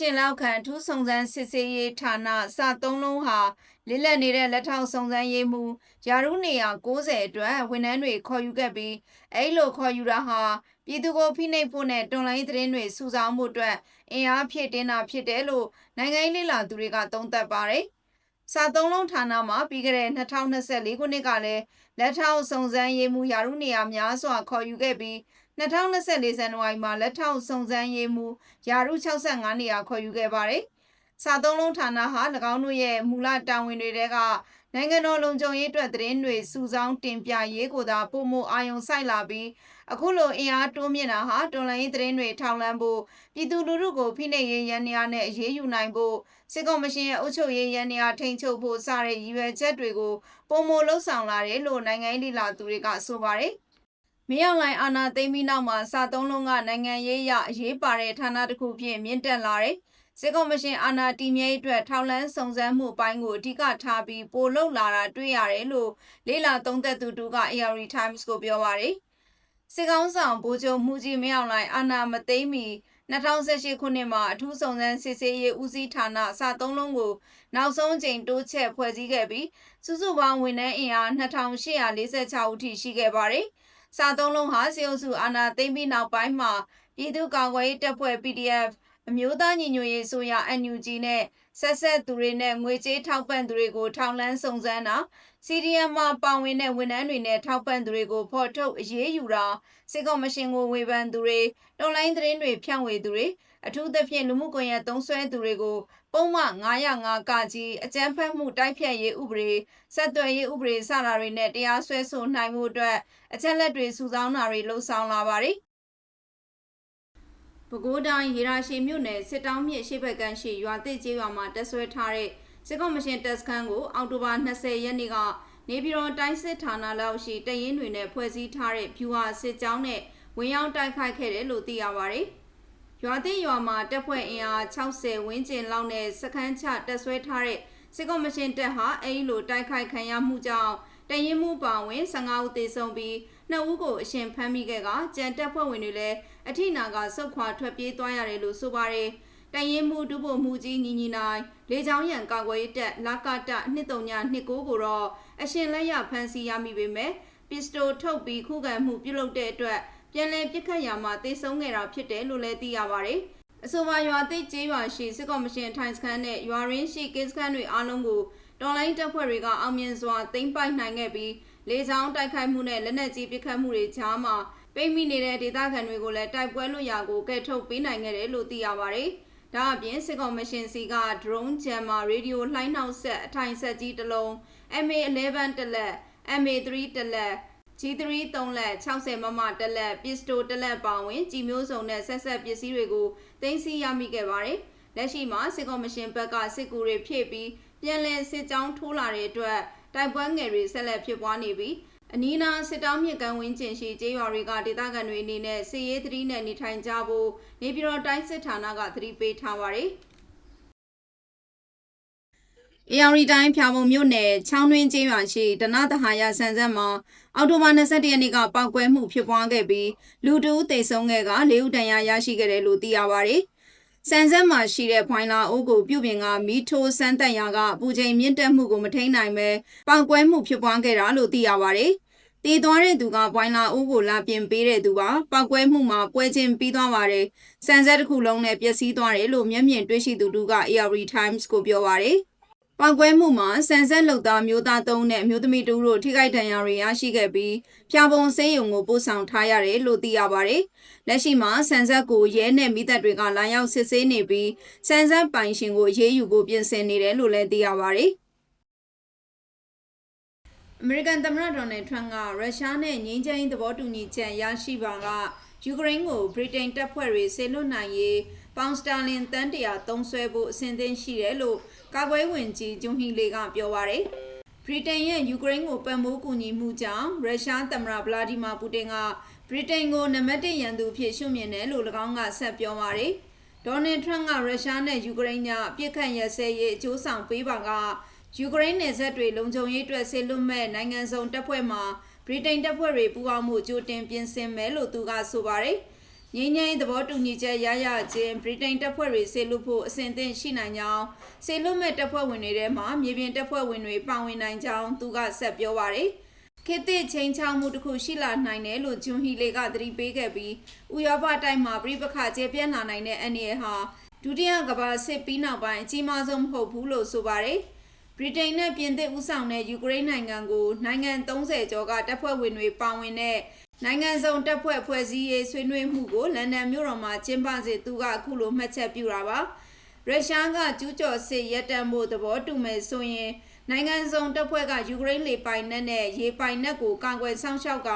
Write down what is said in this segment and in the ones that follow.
ရှင်လောက်ခံအထူးစုံစမ်းစစ်ဆေးရေးဌာနစသုံးလုံးဟာလစ်လက်နေတဲ့လက်ထောက်စုံစမ်းရေးမှူးယာရုနေရ90အတွက်ဝန်ထမ်းတွေခေါ်ယူခဲ့ပြီးအဲ့လိုခေါ်ယူတာဟာပြည်သူကိုဖိနှိပ်ဖို့နဲ့တွန်လိုင်းသတင်းတွေစုဆောင်းမှုအတွက်အင်အားဖြည့်တင်းတာဖြစ်တယ်လို့နိုင်ငံရေးလှိလာသူတွေကသုံးသပ်ပါတယ်။စာသုံးလုံးဌာနမှာပြီးခဲ့တဲ့2024ခုနှစ်ကလည်းလက်ထောက်စုံစမ်းရေးမှူးယာရုနေရများစွာခေါ်ယူခဲ့ပြီး 2024ဇန်နဝါရီမှာလက်ထောက်စုံစမ်းရေးမှူးယာရု65နေရာခေါ်ယူခဲ့ပါတယ်။စာသုံးလုံးဌာနဟာ၎င်းတို့ရဲ့မူလတာဝန်တွေတဲကနိုင်ငံတော်လုံခြုံရေးအတွက်သတင်းတွေစုဆောင်းတင်ပြရေးကိုသာပုံမအာယုံစိုက်လာပြီးအခုလိုအင်အားတိုးမြင့်တာဟာတော်လိုင်းသတင်းတွေထောက်လန်းဖို့ပြည်သူလူထုကိုဖိနှိပ်ရေးရန်နေရာနဲ့အရေးယူနိုင်ဖို့စစ်ကော်မရှင်ရဲ့အုပ်ချုပ်ရေးရန်နေရာထိန်းချုပ်ဖို့စတဲ့ရည်ရွယ်ချက်တွေကိုပုံမလှုပ်ဆောင်လာတယ်လို့နိုင်ငံရေးလှိလာသူတွေကဆိုပါတယ်။ မင်းအောင်လှိုင်အာဏာသိမ်းပြီးနောက်မှာစာသုံးလုံးကနိုင်ငံရေးအရအရေးပါတဲ့ဌာနတစ်ခုဖြင့်မြင့်တက်လာတယ်။စစ်ကော်မရှင်အာဏာတည်မြဲအတွက်ထောက်လန်းစုံစမ်းမှုအပိုင်းကိုအဓိကထားပြီးပိုလုံလာတာတွေ့ရတယ်လို့လေးလာသုံးသက်သူတူက AR Times ကိုပြောပါတယ်။စစ်ကောင်းဆောင်ဗိုလ်ချုပ်မှုကြီးမင်းအောင်လှိုင်အာဏာမသိမ်းမီ2018ခုနှစ်မှာအထူးစုံစမ်းစစ်ဆေးရေးဦးစီးဌာနစာသုံးလုံးကိုနောက်ဆုံးချိန်တိုးချက်ဖွဲ့စည်းခဲ့ပြီးစုစုပေါင်းဝန်ထမ်းအင်အား2846ဦးထိရှိခဲ့ပါတယ်။ စာသုံးလုံးဟာစေအုပ်စုအာဏာသိမ်းပြီးနောက်ပိုင်းမှာပြည်သူ့ကာကွယ်ရေးတပ်ဖွဲ့ PDF အမျိုးသားညီညွတ်ရေးဆိုရ NUG နဲ့ဆက်ဆက်သူတွေနဲ့ငွေကြေးထောက်ပံ့သူတွေကိုထောက်လန်းစုံစမ်းတာ CDM မှာပါဝင်တဲ့ဝန်ထမ်းတွေနဲ့ထောက်ပံ့သူတွေကိုဖော်ထုတ်အရေးယူတာစစ်ကော်မရှင်ကိုဝေဖန်သူတွေတော်လိုင်းသတင်းတွေဖြန့်ဝေသူတွေ အထူးသဖြင့်လူမှုကွန်ရက်သုံးစွဲသူတွေကိုပုံမှန်905ကကြီးအကြမ်းဖက်မှုတိုက်ဖြတ်ရေးဥပဒေဆက်သွယ်ရေးဥပဒေစတာတွေနဲ့တရားစွဲဆိုနိုင်မှုအတွက်အချက်လက်တွေစုဆောင်းတာတွေလှုံ့ဆော်လာပါတယ်ပဲခူးတိုင်းရေရာရှိမြို့နယ်စစ်တောင်းမြစ်ရှိဘက်ကန်းရှိရွာသစ်ကျေးရွာမှာတက်ဆွဲထားတဲ့စစ်ကော်မရှင်တပ်စခန်းကိုအောက်တိုဘာ20ရက်နေ့ကနေပြည်တော်တိုင်းစစ်ဌာနလောက်ရှိတရင်တွေနဲ့ဖွဲ့စည်းထားတဲ့ဖြူဟာစစ်ကြောင်းနဲ့ဝင်ရောက်တိုက်ခိုက်ခဲ့တယ်လို့သိရပါတယ်။ ရွာသစ်ရွာမှာတပ်ဖွဲ့အင်အား60ဝန်းကျင်လောက်နဲ့စခန်းချတက်ဆွဲထားတဲ့စစ်ကော်မရှင်တပ်ဟာအဲဒီလိုတိုက်ခိုက်ခံရမှုကြောင့်တရင်မှုပါဝင်15ဦးသေဆုံးပြီးနှစ်ဦးကိုအရှင်ဖမ်းမိခဲ့ကကြံတက်ဖွဲ့ဝင်တွေလည်းအထိနာကစုတ်ခွာထွက်ပြေးသွားရတယ်လို့ဆိုပါတယ်။တရင်မှုဒုဗိုလ်မှုကြီးညီညီနိုင်လေချောင်းရံကာကွယ်ရေးတပ်လာကတနှစ်တုံညာနှစ်ကိုကိုတော့အရှင်လက်ရဖမ်းဆီးရမိပေမဲ့ပစ္စတိုထုတ်ပြီးခုခံမှုပြုလုပ်တဲ့အတွက် ပြန်လည်ပြစ်ခတ်ရာမှာတေဆုံးခဲ့တာဖြစ်တယ်လို့လည်းသိရပါတယ်။အဆိုပါရွာသိကျေးရွာရှိစစ်ကော်မရှင်ထိုင်စခန်းနဲ့ရွာရင်းရှိကင်းစခန်းတွေအားလုံးကိုတော်လိုင်းတပ်ဖွဲ့တွေကအောင်မြင်စွာသိမ်းပိုက်နိုင်ခဲ့ပြီးလေကြောင်းတိုက်ခိုက်မှုနဲ့လက်နက်ကြီးပစ်ခတ်မှုတွေကြားမှာပိတ်မိနေတဲ့ဒေသခံတွေကိုလည်းတိုက်ပွဲလွတ်ရာကိုကဲထုတ်ပေးနိုင်ခဲ့တယ်လို့သိရပါတယ်။ဒါအပြင်စစ်ကော်မရှင်စီက drone jammer radio လှိုင်းနောက်ဆက်အထိုင်ဆက်ကြီးတစ်လုံး MA11 တစ်လက် MA3 တစ်လက် G3 3လက်60မမတစ်လက်ပစ္စတိုတစ်လက်ပါဝင်ကြည်မျိုးစုံနဲ့ဆက်ဆက်ပစ္စည်းတွေကိုတင်စီရမိခဲ့ပါတယ်။လက်ရှိမှာစစ်ကော်မရှင်ဘက်ကစစ်ကူတွေဖြည့်ပြီးပြန်လည်စစ်ကြောင်းထိုးလာတဲ့အတွက်တိုက်ပွဲငယ်တွေဆက်လက်ဖြစ်ပွားနေပြီးအနီးနားစစ်တောင်းမြစ်ကမ်းဝင်းကျင်ရှိကျေးရွာတွေကဒေသခံတွေအနေနဲ့စစ်ရေးသတိနဲ့နေထိုင်ကြဖို့နေပြည်တော်တိုင်းစစ်ဌာနကသတိပေးထားပါတယ်။ AR တိုင်းဖြာပုံမြို့နယ်ချောင်းတွင်းကျေးရွာရှိဒနတဟာယဆန်ဆက်မှာအော်တိုဘာ21ရက်နေ့ကပောက်ကွဲမှုဖြစ်ပွားခဲ့ပြီးလူတဦးသေဆုံးခဲ့က၄ဦးဒဏ်ရာရရှိခဲ့တယ်လို့သိရပါတယ်။စန်ဆက်မှာရှိတဲ့ဖွိုင်လာအိုးကိုပြုပြင်ကမီထိုးစမ်းတက်ရာကပူချိန်မြင့်တက်မှုကိုမထိန်နိုင်ပဲပောက်ကွဲမှုဖြစ်ပွားခဲ့တာလို့သိရပါတယ်။တည်သွားတဲ့သူကပွိုင်လာအိုးကိုလာပြင်ပေးတဲ့သူပါပောက်ကွဲမှုမှာပွဲချင်းပြီးသွားပါတယ်။စန်ဆက်တစ်ခုလုံးနဲ့ပျက်စီးသွားတယ်လို့မျက်မြင်တွေ့ရှိသူတို့က AR Times ကိုပြောပါတယ်။ ပောက်ကွဲမှုမှာစံဆက်လုံသားမျိုးသားသုံးနဲ့မျိုးသမီးတူတို့ထိခိုက်ဒဏ်ရာတွေရရှိခဲ့ပြီးဖျာပုံဆေးရုံကိုပို့ဆောင်ထားရတယ်လို့သိရပါတယ်။လက်ရှိမှာစံဆက်ကိုရဲနဲ့မိသက်တွေကလာရောက်စစ်ဆေးနေပြီးစံဆက်ပိုင်ရှင်ကိုရေးယူဖို့ပြင်ဆင်နေတယ်လို့လည်းသိရပါတယ်။အမေရိကန်သမ္မတဒေါ်နယ်ထရန့်ကရုရှားနဲ့ငြိမ်းချမ်းရေးသဘောတူညီချက်ရရှိပါကယူကရိန်းကိုဗြိတိန်တပ်ဖွဲ့တွေဆေလွတ်နိုင်ရေးပေါင်စတာလင်တန်းတရာသုံးဆွဲဖို့အစဉ်သင့်ရှိတယ်လို့ ကာကွယ်ဝင်ကြီးဂျွန်ဟီလေကပြောပါရယ်ဗြိတိန်ရဲ့ယူကရိန်းကိုပံ့ပိုးကူညီမှုကြောင့်ရုရှားသမ္မတဗလာဒီမာပူတင်ကဗြိတိန်ကိုနံပါတ်1ရန်သူအဖြစ်ရှုမြင်တယ်လို့၎င်းကဆက်ပြောပါရယ်ဒေါ်နယ်ထရန့်ကရုရှားနဲ့ယူကရိန်းကအပြစ်ခတ်ရစဲရေးအကျိုးဆောင်ပေးပါကယူကရိန်းနယ်စပ်တွေလုံခြုံရေးအတွက်ဆေလွတ်မဲ့နိုင်ငံစုံတပ်ဖွဲ့မှဗြိတိန်တပ်ဖွဲ့တွေပူးပေါင်းမှုကြိုတင်ပြင်ဆင်မယ်လို့သူကဆိုပါတယ်။ ငင်းငိမ့်သဘောတူညီချက်ရရချင်းဗြိတိန်တပ်ဖွဲ့တွေဆေလွတ်ဖို့အစဉ်အသင့်ရှိနိုင်ကြောင်းဆေလွတ်မဲ့တပ်ဖွဲ့ဝင်တွေထဲမှာမြေပြင်တပ်ဖွဲ့ဝင်တွေပါဝင်နိုင်ကြောင်းသူကဆက်ပြောပါတယ်ခေတ်သစ်ချင်းချောင်းမှုတစ်ခုရှိလာနိုင်တယ်လို့ဂျွန်ဟီလေကသတိပေးခဲ့ပြီးဥရောပတိုက်မှာပြိပခကျေပြန့်လာနိုင်တဲ့အန်ရီဟာဒုတိယကမ္ဘာစစ်ပြီးနောက်ပိုင်းအကြီးမားဆုံးမဟုတ်ဘူးလို့ဆိုပါတယ်ဗြိတိန်နဲ့ပြင်သစ်ဦးဆောင်တဲ့ယူကရိန်းနိုင်ငံကိုနိုင်ငံ30ကျော်ကတပ်ဖွဲ့ဝင်တွေပါဝင်တဲ့ နိုင်ငံစုံတပ်ဖွဲ့ဖွဲ့စည်းရေးဆွေးနွေးမှုကိုလန်ဒန်မြို့တော်မှာကျင်းပစေသူကအခုလိုမှတ်ချက်ပြုတာပါရုရှားကကျူးကျော်စစ်ရပ်တန့်ဖို့သဘောတူမယ်ဆိုရင်နိုင်ငံစုံတပ်ဖွဲ့ကယူကရိန်းလေပိုင်နက်နဲ့ရေပိုင်နက်ကိုကာကွယ်ဆောင်ရှောက်က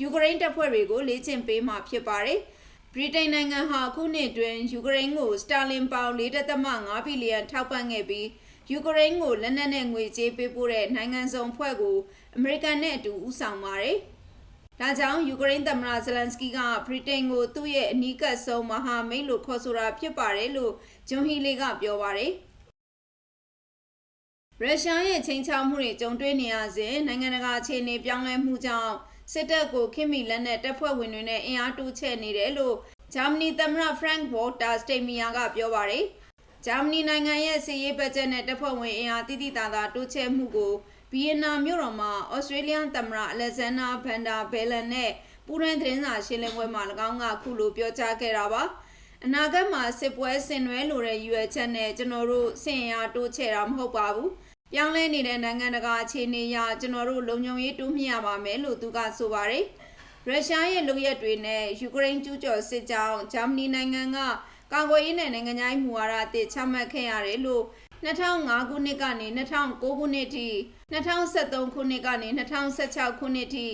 ယူကရိန်းတပ်ဖွဲ့တွေကိုလေ့ကျင့်ပေးမှာဖြစ်ပါတယ်ဗြိတိန်နိုင်ငံဟာအခုနှစ်တွင်ယူကရိန်းကိုစတာလင်ပေါင်4.5ဘီလီယံထောက်ပံ့ခဲ့ပြီးယူကရိန်းကိုလက်နက်နဲ့ငွေကြေးပေးပို့တဲ့နိုင်ငံစုံဖွဲ့ကိုအမေရိကန်နဲ့အတူဦးဆောင်ပါတယ်။ ဒါကြောင့်ယူကရိန်းသမ္မတဇလန်စကီကဗြိတိန်ကိုသူ့ရဲ့အနီးကပ်ဆုံးမဟာမိတ်လို့ခေါ်ဆိုတာဖြစ်ပါတယ်လို့ဂျွန်ဟီလီကပြောပါတယ်။ရုရှားရဲ့ချိန်ချောက်မှုတွေကြုံတွေ့နေရစဉ်နိုင်ငံတကာအခြေအနေပြောင်းလဲမှုကြောင့်စစ်တပ်ကိုခင်မီလက်နက်တပ်ဖွဲ့ဝင်တွေနဲ့အင်အားတိုးချဲ့နေတယ်လို့ဂျာမနီသမ္မတဖရန့်ဝေါ်တာစတေမီယာကပြောပါတယ်။ဂျာမနီနိုင်ငံရဲ့စီးရေးဘတ်ဂျက်နဲ့တပ်ဖွဲ့ဝင်အင်အားတိတိတသာတိုးချဲ့မှုကို ဗီယက်နာမြို့တော်မှာဩစတြေးလျသမ္မတအလက်ဇန်နာဗန်ဒါဘဲလန်နဲ့ပူးတွဲသတင်းစာရှင်းလင်းပွဲမှာ၎င်းကခုလိုပြောကြားခဲ့တာပါအနာဂတ်မှာစစ်ပွဲဆင်နွှဲလိုတဲ့ရွယ်ချက်နဲ့ကျွန်တော်တို့စင်အားတိုးချဲ့တာမဟုတ်ပါဘူးပြောင်းလဲနေတဲ့နိုင်ငံတကာအခြေအနေအရကျွန်တော်တို့လုံခြုံရေးတိုးမြှင့်ရပါမယ်လို့သူကဆိုပါတယ်ရုရှားရဲ့လုပ်ရက်တွေနဲ့ယူကရိန်းကျူးကျော်စစ်ကြောင်းဂျာမနီနိုင်ငံက ကာကွယ်ရေးနဲ့နိုင်ငံခြားရေးမူဝါဒအသစ်ချမှတ်ခဲ့ရတယ်လို့2005ခုနှစ်ကနေ2009ခုနှစ်ထိ2013ခုနှစ်ကနေ2016ခုနှစ်ထိ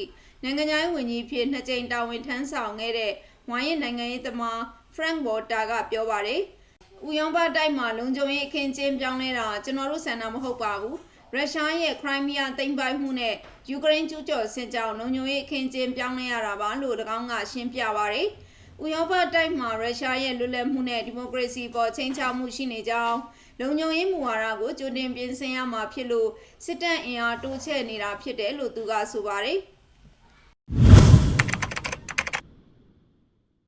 နိုင်ငံခြားရေးဝန်ကြီးဖြစ်နှစ်ကြိမ်တာဝန်ထမ်းဆောင်ခဲ့တဲ့ဝိုင်းရနိုင်ငံရေးသမားဖရန့်ဝေါ်တာကပြောပါတယ်။ဥယောင်ဘတိုက်မှာလုံခြုံရေးအခင်းကျင်းပြောင်းလဲတာကျွန်တော်တို့ဆန္ဒမဟုတ်ပါဘူး။ရုရှားရဲ့ခရိုင်းမီးယားသိမ်းပိုက်မှုနဲ့ယူကရိန်းကျူးကျော်စစ်ကြောင်းလုံခြုံရေးအခင်းကျင်းပြောင်းလဲရတာပါလို့၎င်းကရှင်းပြပါတယ်။ ဥရောပတိုက်မှာရုရှားရဲ့လွတ်လပ်မှုနဲ့ဒီမိုကရေစီပေါ်ချိန်ချောက်မှုရှိနေကြောင်းလုံခြုံရေးမူဝါဒကိုကြိုတင်ပြင်ဆင်ရမှာဖြစ်လို့စစ်တပ်အင်အားတိုးချဲ့နေတာဖြစ်တယ်လို့သူကဆိုပါတယ်။